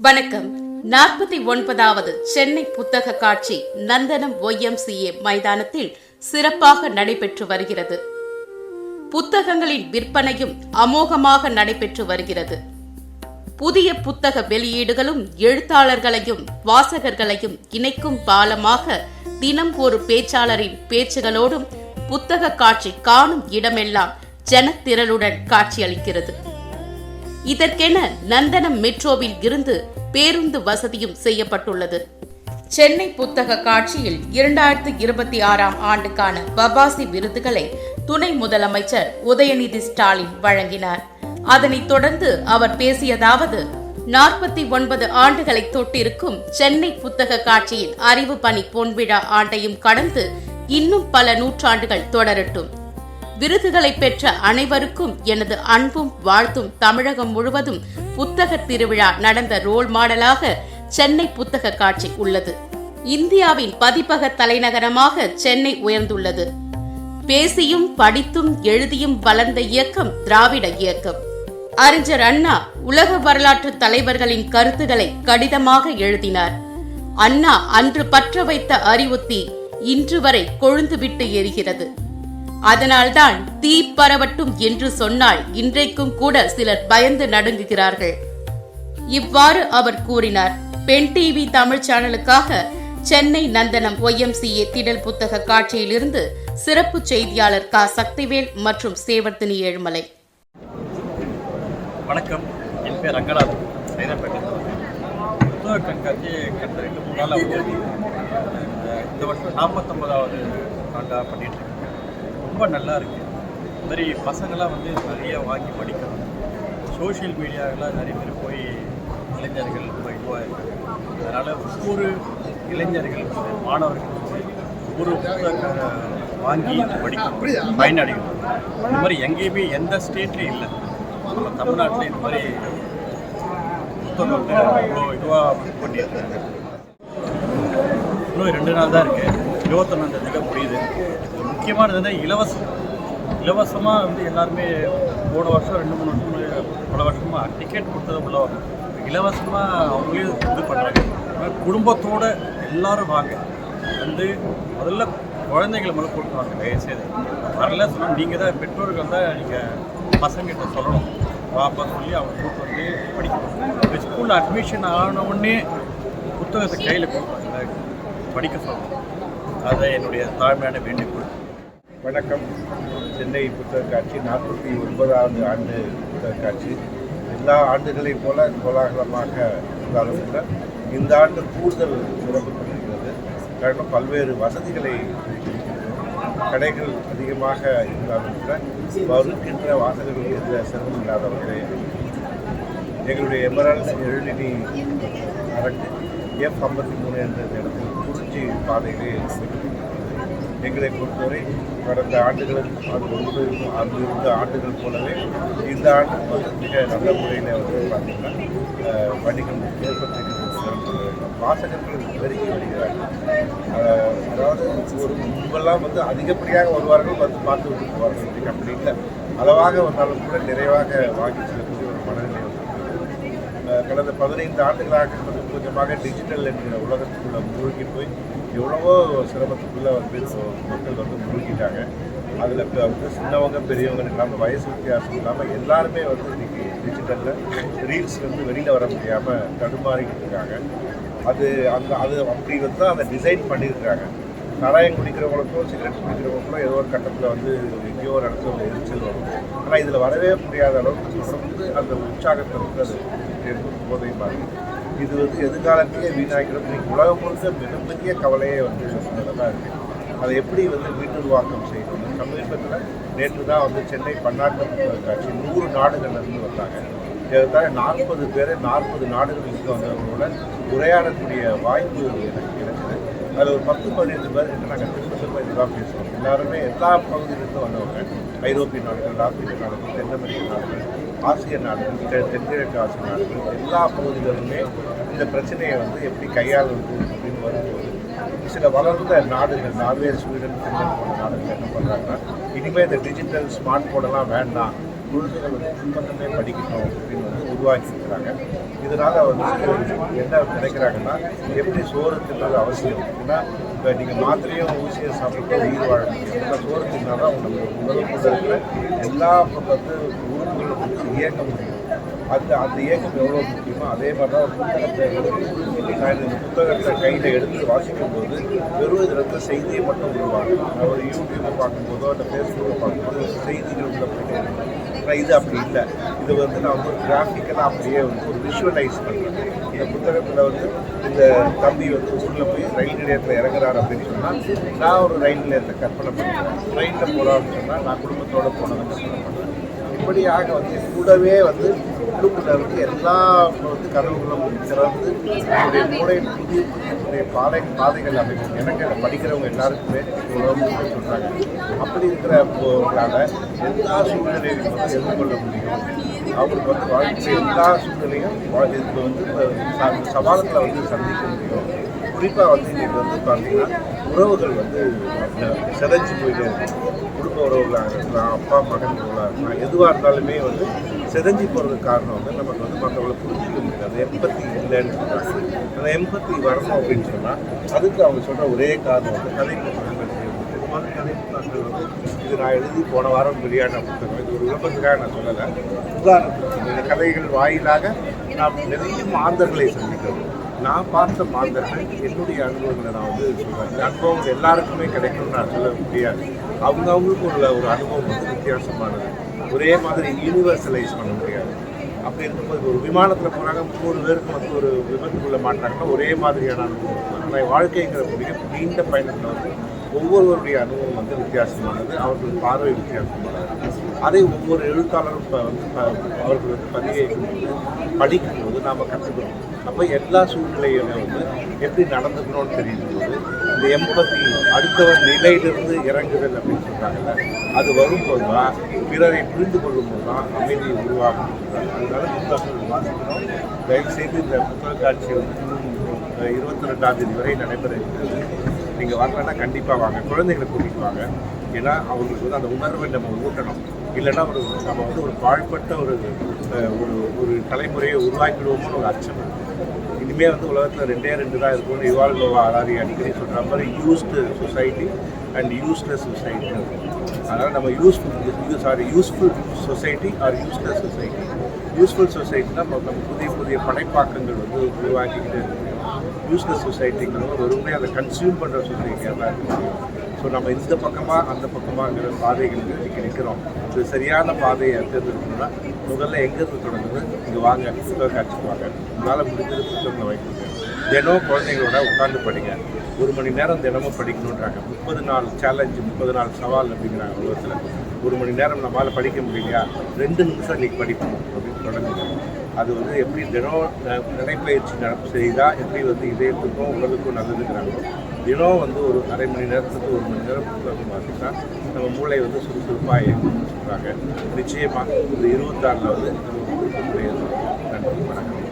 வணக்கம். நாற்பத்தி ஒன்பதாவது சென்னை புத்தக காட்சி நந்தனம் ஒய்எம்சிஏ மைதானத்தில் சிறப்பாக நடைபெற்று வருகிறது. புத்தகங்களின் விற்பனையும் அமோகமாக நடைபெற்று வருகிறது. புதிய புத்தக வெளியீடுகளும் எழுத்தாளர்களையும் வாசகர்களையும் இணைக்கும் பாலமாக தினம் ஒரு பேச்சாளரின் பேச்சுகளோடும் புத்தக காட்சி காணும் இடமெல்லாம் ஜனத்திரளுடன் காட்சியளிக்கிறது. இதற்கென நந்தனம் மெட்ரோவில் இருந்து பேருந்து வசதியும் செய்யப்பட்டுள்ளது. சென்னை புத்தக காட்சியில் இரண்டாயிரத்து இருபத்தி ஆறாம் ஆண்டுக்கான பபாசி விருதுகளை துணை முதலமைச்சர் உதயநிதி ஸ்டாலின் வழங்கினார். அதனைத் தொடர்ந்து அவர் பேசியதாவது நாற்பத்தி ஒன்பது ஆண்டுகளை தொட்டிருக்கும் சென்னை புத்தக காட்சியின் அறிவு பணி பொன்விழா ஆண்டையும் கடந்து இன்னும் பல நூற்றாண்டுகள் தொடரட்டும். விருதுகளை பெற்ற அனைவருக்கும் எனது அன்பும் வாழ்த்தும் தமிழகம் முழுவதும் புத்தக திருவிழா நடந்த ரோல் மாடலாக சென்னை புத்தக காட்சி உள்ளது. இந்தியாவின் பதிப்பக தலைநகரமாக சென்னை உயர்ந்துள்ளது. பேசியும் படித்தும் எழுதியும் வளர்ந்த இயக்கம் திராவிட இயக்கம். அறிஞர் அண்ணா உலக வரலாற்று தலைவர்களின் கருத்துக்களை கடிதமாக எழுதினார். அண்ணா அன்று பற்ற வைத்த அறிவுத்தி இன்று வரை கொழுந்துவிட்டு எரிகிறது. அதனால்தான் தீ பரவட்டும் என்று சொன்னால் இன்றைக்கும் கூட சிலர் பயந்து நடுங்குகிறார்கள். இவ்வாறு அவர் கூறினார். பெண் டிவி தமிழ் சேனலுக்காக சென்னை நந்தனம் ஒய்எம்சிஏ திடல் புத்தக காட்சியிலிருந்து சிறப்பு செய்தியாளர் கா. சக்திவேல் மற்றும் சேவர்த்தினி ஏழுமலை. வணக்கம். என் பேர் சைதாப்பேட்டை. புத்தக கண்காட்சி கடந்த ரெண்டு மூணு நாள் இந்த வருஷம் நாற்பத்தொன்பதாவது ஆண்டாக பண்ணிட்டு இருக்கேன். ரொம்ப நல்லா இருக்கு இந்த மாதிரி பசங்களாம் வந்து நிறைய வாங்கி படிக்கணும் சோஷியல் மீடியாவில் நிறைய பேர் போய் இளைஞர்கள் ரொம்ப இதுவாக இருக்காங்க அதனால் ஒவ்வொரு இளைஞர்கள் மாணவர்கள் வந்து ஒரு வாங்கி படிக்கணும் பயனடையணும். இந்த மாதிரி எங்கேயுமே எந்த ஸ்டேட்லேயும் இல்லை. நம்ம தமிழ்நாட்டில் இந்த மாதிரி புத்தகம் இவ்வளோ அவ்வளோ இதுவாக பண்ணியிருக்காங்க. இன்னும் ரெண்டு நாள் தான் இருக்குது இருபத்தொன்னாந்தேதிக்கு முடியுது. முக்கியமானது வந்து இலவசம் இலவசமாக வந்து எல்லாருமே போன வருஷம் ரெண்டு மூணு வருஷம் பல வருஷமாக டிக்கெட் கொடுத்தது உள்ளவங்க இலவசமாக அவங்களே இது பண்ணுறாங்க குடும்பத்தோடு எல்லாரும் வாங்க. வந்து முதல்ல குழந்தைகள் முதல்ல கூப்பிட்டு தயவுசெய்து வரல சொன்னால் நீங்கள் தான் பெற்றோர்கள் தான் நீங்கள் பசங்கிட்ட சொல்லணும். பாப்பா சொல்லி அவங்க கூப்பிட்டு வந்து படிக்கணும். இப்போ ஸ்கூலில் அட்மிஷன் ஆன உடனே புத்தகத்தை கையில் கொடுப்பாங்க. படிக்க சொல்லணும். அதை என்னுடைய தாழ்மையான வேண்டுகோள். வணக்கம். சென்னை புத்தக காட்சி நாற்பத்தி ஒன்பதாவது ஆண்டு புத்தக காட்சி எல்லா ஆண்டுகளைப் போல கோலாகலமாக இருந்தாலும் கூட இந்த ஆண்டு கூடுதல் சிறப்பு கொண்டிருக்கிறது காரணம் பல்வேறு வசதிகளை கடைகள் அதிகமாக இருந்தாலும் கூட வருகின்ற வாசகர்களுக்கு எந்த சிரமம் இல்லாதவர்களே எங்களுடைய எமரல்ஸ் எழுநிதி அரங்கு எஃப் ஐம்பத்தி மூணு என்ற இடத்தில் குறிஞ்சி பாதையிலே எங்களை பொறுத்தவரை கடந்த ஆண்டுகளுக்கு அது ஒன்று அது இருந்த ஆண்டுகள் போலவே இந்த ஆண்டு வந்து மிக நல்ல முறையில் வந்து பார்த்தீங்கன்னா பணிகள் வணிகம் ஏற்பட்டிருக்கிறது வாசகர்கள் விவரிக்க வருகிறார்கள். அதாவது ஒரு முன்பெல்லாம் வந்து அதிகப்படியாக வருவார்கள் வந்து பார்த்து விட்டு போவார்கள் இன்றைக்கு அப்படி இல்லை. அளவாக வந்தாலும் கூட நிறைவாக வாங்கி செல்லக்கூடிய ஒரு மனநிலை வந்து கடந்த பதினைந்து ஆண்டுகளாக கொஞ்சமாக டிஜிட்டல் என்கிற உலகத்துக்குள்ளே மூழ்கி போய் எவ்வளவோ சிரமத்துக்குள்ளே வந்து மக்கள் வந்து மூழ்கிட்டாங்க. அதில் இப்போ வந்து சின்னவங்க பெரியவங்க இல்லாமல் வயசு வித்தியாசம் இல்லாமல் எல்லாருமே வந்து இன்றைக்கி டிஜிட்டலில் ரீல்ஸ் வந்து வெளியில் வர முடியாமல் தடுமாறிக்கிட்டு இருக்காங்க. அது அந்த அது அப்படி வந்து தான் அதை டிசைன் பண்ணியிருக்காங்க சாராயம் குடிக்கிறவங்களுக்கும் சிகரெட் குடிக்கிறவங்களுக்கும் ஏதோ ஒரு கட்டத்தில் வந்து எங்கேயோ ஒரு இடத்துல ஒரு எரிச்சல் வரும். ஆனால் இதில் வரவே முடியாத அளவுக்கு தொடர்ந்து அந்த உற்சாகத்தை வந்து அது எடுத்து போதை மாதிரி இது வந்து எதிர்காலத்திலே வீணாக்கிறது இன்னைக்கு உலகம் முழுக்க மிகப்பெரிய கவலையே வந்து தான் இருக்குது அதை எப்படி வந்து மீட்டுருவாக்கம் செய்யணும் சமீபத்தில் நேற்று தான் வந்து சென்னை பன்னாட்டு காட்சி நூறு நாடுகள்லேருந்து வந்தாங்க. ஏறத்தாழ நாற்பது பேர் நாற்பது நாடுகளுக்கு வந்தவங்களோட உரையாடக்கூடிய வாய்ப்பு எனக்கு கிடைச்சது. அதில் ஒரு பத்து பதினைந்து பேர் கிட்ட நாங்கள் திரும்ப திரும்ப இதுதான் பேசுவோம். எல்லாருமே எல்லா பகுதியிலிருந்து வந்தவங்க. ஐரோப்பிய நாடுகள் ஆப்பிரிக்க நாடுகள் தென் அமெரிக்க நாடுகள் ஆசிய நாடுகள் தென்கிழக்கு ஆசிய நாடுகள் எல்லா பகுதிகளுமே இந்த பிரச்சனையை வந்து எப்படி கையாளுவது அப்படின்னு வரும்போது சில வளர்ந்த நாடுகள் நார்வே ஸ்வீடன் ஃபின்லாண்ட் போன்ற நாடுகள் என்ன பண்ணுறாங்கன்னா இனிமேல் இந்த டிஜிட்டல் ஸ்மார்ட் போர்டெல்லாம் வேண்டாம் குழந்தைகள் வந்து புத்தகமே படிக்கணும் அப்படின்னு வந்து உருவாக்கி இருக்கிறாங்க. இதனால் வந்து என்ன நினைக்கிறாங்கன்னா எப்படி சோறு தின்றது அவசியம்? ஏன்னா இப்போ நீங்கள் மாத்திரையும் ஊசியை சாப்பிட்டு உயிர் வாழ எந்த சோறு தின்னா தான் நம்ம உடலுக்குள்ள இருக்கிற எல்லா வந்து உறுப்புகளும் வந்து முடியும். அந்த அந்த இயக்கம் எவ்வளோ முக்கியமோ அதே மாதிரி தான் ஒரு புத்தகத்தை எடுத்து நான் இந்த புத்தகத்தை கையில் எடுத்து வாசிக்கும் போது வெறும் இதில் செய்தியை மட்டும் விடுவாங்க நான் ஒரு யூடியூப்பை பார்க்கும்போதோ இல்லை ஃபேஸ்புக்கை பார்க்கும்போது செய்திகள் உள்ள போயிட்டே இது அப்படி இல்லை. இது வந்து நான் வந்து கிராஃபிக்கலாக அப்படியே வந்து ஒரு விஷுவலைஸ் பண்ணுறேன் இந்த புத்தகத்தில் வந்து இந்த தம்பி வந்து ஊரில் போய் ரயில் நிலையத்தில் இறங்குறாரு அப்படின்னு சொன்னால் நான் ஒரு ரயில் நிலையத்தை கற்பனை பண்ணுறேன் ட்ரெயினில் போகிறான்னு சொன்னால் நான் குடும்பத்தோடு போனதை கற்பனை பண்ணுறேன் இப்படியாக வந்து கூடவே வந்து உள்ளுக்குள்ள இருந்து எல்லா வந்து கதவுகளும் திறந்து என்னுடைய மூளையில் புதிய புதிய புதிய பாதை பாதைகள் அமைக்கும் எனக்கு அதை படிக்கிறவங்க எல்லாருக்குமே உலகம் சொல்கிறாங்க அப்படி இருக்கிறவங்களால எல்லா சூழ்நிலையிலும் வந்து எதிர்கொள்ள முடியும். அவங்களுக்கு வந்து வாழ்க்கை எல்லா சூழ்நிலையும் வா- இதுக்கு வந்து சவால்களை வந்து சந்திக்க முடியும் குறிப்பாக வந்து இன்னைக்கு வந்து பார்த்தீங்கன்னா உறவுகள் வந்து சிதைஞ்சு போயிட்டே குடும்ப உறவுகளாக இருக்கலாம் அப்பா மகன் உறவுகளாக இருக்கலாம் எதுவாக இருந்தாலுமே வந்து சிதைஞ்சு போகிறதுக்கு காரணம் வந்து நமக்கு வந்து மற்றவங்களை புரிஞ்சிக்க முடியாது. அந்த எம்பத்தி இல்லைன்னு சொல்கிறாங்க அந்த எம்பத்தி வரணும் அப்படின்னு சொன்னால் அதுக்கு அவங்க சொல்கிற ஒரே காரணம் வந்து கதை புத்தகங்கள் கதை வந்து இது நான் எழுதி போன வாரம் வெளியான புத்தகம். இது ஒரு விளம்பரத்துக்காக நான் சொல்லலை. உதாரணத்துக்கு இந்த கதைகள் வாயிலாக நாம் நிறைய மாந்தர்களை சந்திக்கிறோம். நான் பார்த்த மாந்தர்கள் என்னுடைய அனுபவங்களை நான் வந்து சொல்கிறேன் இந்த அனுபவம் எல்லாருக்குமே கிடைக்கும்னு நான் சொல்ல முடியாது. அவங்க அவங்களுக்கு உள்ள ஒரு அனுபவம் வந்து வித்தியாசமானது. ஒரே மாதிரி யூனிவர்சலைஸ் பண்ண முடியாது. அப்படி இருக்கும்போது ஒரு விமானத்தில் போனாங்க முப்பது பேருக்கு வந்து ஒரு விபத்துக்குள்ளே மாட்டாங்கன்னா ஒரே மாதிரியான அனுபவம். நம்ம ஆனால் வாழ்க்கைங்கிற மிக நீண்ட பயணத்தில் வந்து ஒவ்வொருவருடைய அனுபவம் வந்து வித்தியாசமானது அவர்கள் பார்வை வித்தியாசமானது. அதை ஒவ்வொரு எழுத்தாளரும் வந்து ப- அவர்கள் வந்து பதிவேற்கும் படிக்கும்போது நாம் கற்றுக்கிறோம் அப்போ எல்லா சூழ்நிலையிலும் வந்து எப்படி நடந்துக்கணும்னு தெரியும் போது இந்த எம்பத்தி அடுத்தவர் நிலையிலிருந்து இறங்குதல் அப்படின்னு சொல்கிறாங்கல்ல அது வரும்போது தான் பிறரை புரிந்து கொள்ளும்போது தான் அமைதி உருவாகும். அதனால புத்தகங்கள் வாசிக்கிறோம். தயவுசெய்து இந்த புத்தக காட்சி வந்து இருபத்தி ரெண்டாம் தேதி வரை நடைபெற இருக்கிறது. நீங்கள் வரலன்னா கண்டிப்பாக வாங்க. குழந்தைகளை கூட்டிகிட்டு வாங்க. ஏன்னா அவங்களுக்கு வந்து அந்த உணர்வை நம்ம ஊட்டணும். இல்லைன்னா ஒரு நம்ம வந்து ஒரு பாழ்பட்ட ஒரு ஒரு ஒரு தலைமுறையை உருவாக்கிடுவோமோன்னு ஒரு அச்சம் இனிமேல் வந்து உலகத்தில் ரெண்டே ரெண்டு தான் இருக்கும்னு இவால்வ் நோவா அடிக்கடி சொல்கிற மாதிரி used society and useless society அதனால் நம்ம useful sorry useful society or useless society useful சொசைட்டினா நம்ம புதிய புதிய படைப்பாக்கங்கள் வந்து உருவாக்கிக்கிட்டு இருக்குது யூஸ்லெஸ் சொசைட்டிங்கிறது வெறுமே அதை கன்சியூம் பண்ணுற சொசைட்டியாக தான் இருக்குது ஸோ நம்ம இந்த பக்கமாக அந்த பக்கமாகிற பாதைகளுக்கு இன்றைக்கி நிற்கிறோம் இது சரியான பாதையை தேர்ந்தெடுக்கணும்னா முதல்ல எங்கேருந்து தொடங்குது? இங்கே வாங்க புத்தகம் காட்சிக்கு வாங்க உங்களால் முடிஞ்சது புத்தகங்களை வைக்கணும் தினம் குழந்தைங்களோட உட்காந்து படிங்க. ஒரு மணி நேரம் தினமும் படிக்கணுன்றாங்க முப்பது நாள் சேலஞ்சு முப்பது நாள் சவால் அப்படிங்கிறாங்க உலகத்தில். ஒரு மணி நேரம் நம்மளால் படிக்க முடியலையா? ரெண்டு நிமிஷம் இன்னைக்கு படிக்கணும் அப்படின்னு தொடங்குங்க. அது வந்து எப்படி தினம் நடைப்பயிற்சி செய்தால் எப்படி வந்து இதயத்துக்கும் உடலுக்கும் நல்லதுங்கிறாங்களோ தினம் வந்து ஒரு அரை மணி நேரத்துக்கு ஒரு மணி நேரம் புத்தகம் வாசித்தா நம்ம மூளை வந்து சுறுசுறுப்பாக இயங்கும்னு சொல்கிறாங்க நிச்சயமாக இந்த இருபத்தாறில் வந்து நம்ம கொடுக்கக்கூடிய நன்றி வணக்கம்